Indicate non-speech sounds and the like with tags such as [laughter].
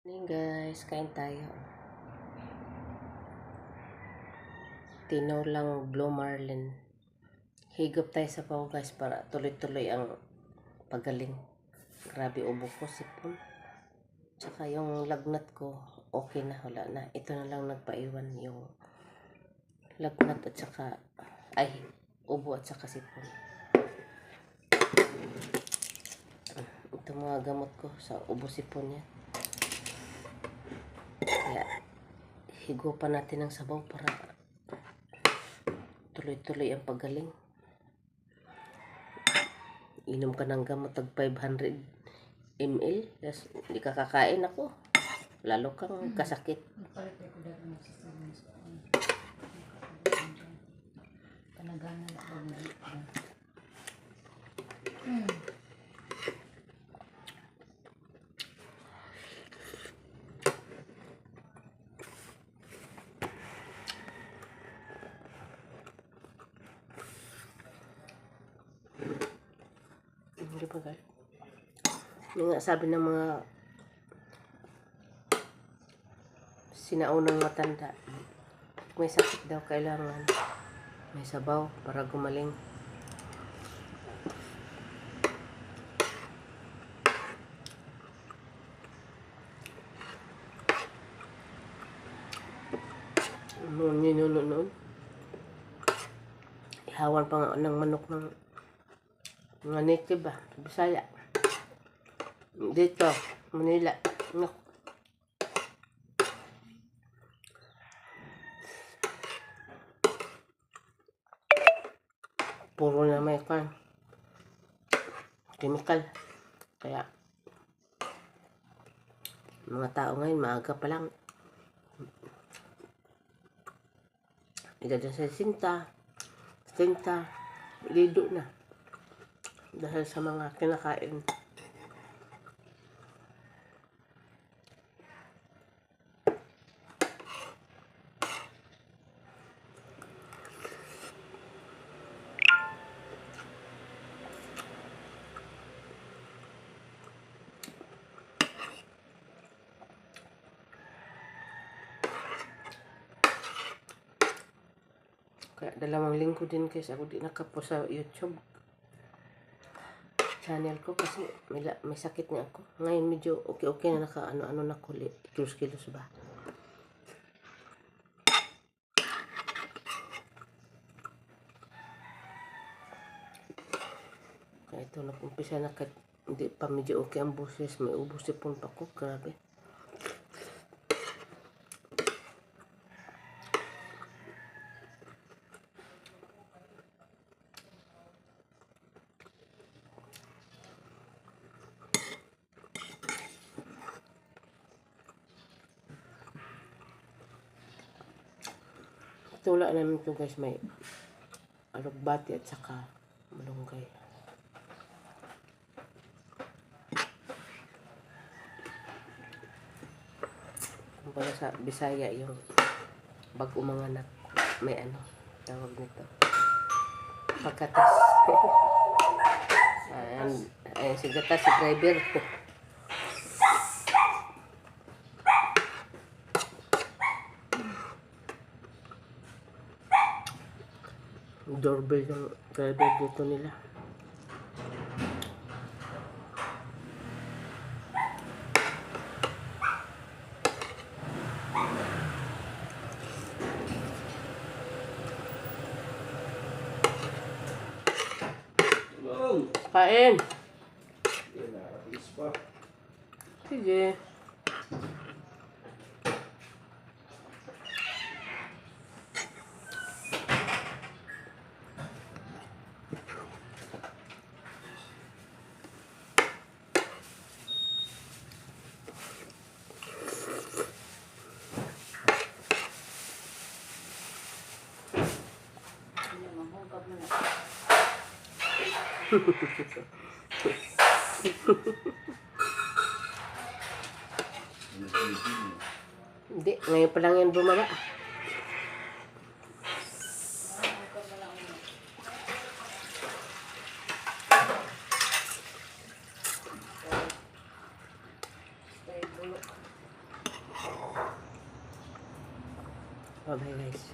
Morning guys, kain tayo. Tinolang Blue Marlin. Higop tayo sa pao guys para tuloy-tuloy ang pagaling. Grabe ubo ko, sipon. Tsaka yung lagnat ko, okay na, wala na. Ito na lang nagpaiwan yung lagnat at saka, ay, ubo at saka sipon. Ito mga gamot ko sa ubo sipon niya. Kaya, higupan natin ng sabaw para tuloy-tuloy ang pagaling. Inom ka ng gamot tag 500 ml. Tapos, hindi ka kakain ako. Lalo kang kasakit. Nagpalit ko dati ng sistema mo sa ano. Panagana na ako na dito. Hmm. Hindi ba guys? Yung nga sabi ng mga sinaunang matanda, may sakit daw kailangan may sabaw para gumaling. Noon ninuno noon. Ihawan pa nga ng manok ng mga native ba? Sa Bisaya. Dito, Manila. Nak. Puro na may kan. Chemical. Kaya, mga tao ngayon, maaga pa lang. Na sa sinta, sinta, lido na dahil sa mga kinakain. Kaya dalawang linggo din guys ako di nakapo sa YouTube channel ko kasi may, may sakit nga ako. Ngayon medyo okay-okay na naka ano-ano na kuli. Kilos-kilos ba? Kaya ito nag-umpisa na kahit hindi pa medyo okay ang boses. May ubos sipon pa ko. Grabe. Tula namin ito guys. May alugbati at saka malunggay. Kumbaga sa Bisaya yung bag umanganak. May ano, tawag nito. Pagkatas. [laughs] ayan, ayan si Gata, si driver. [laughs] doorbell ng driver dito nila. Kain! Sige. Hindi, ngayon pa lang yan bumaba. Oh, my guys.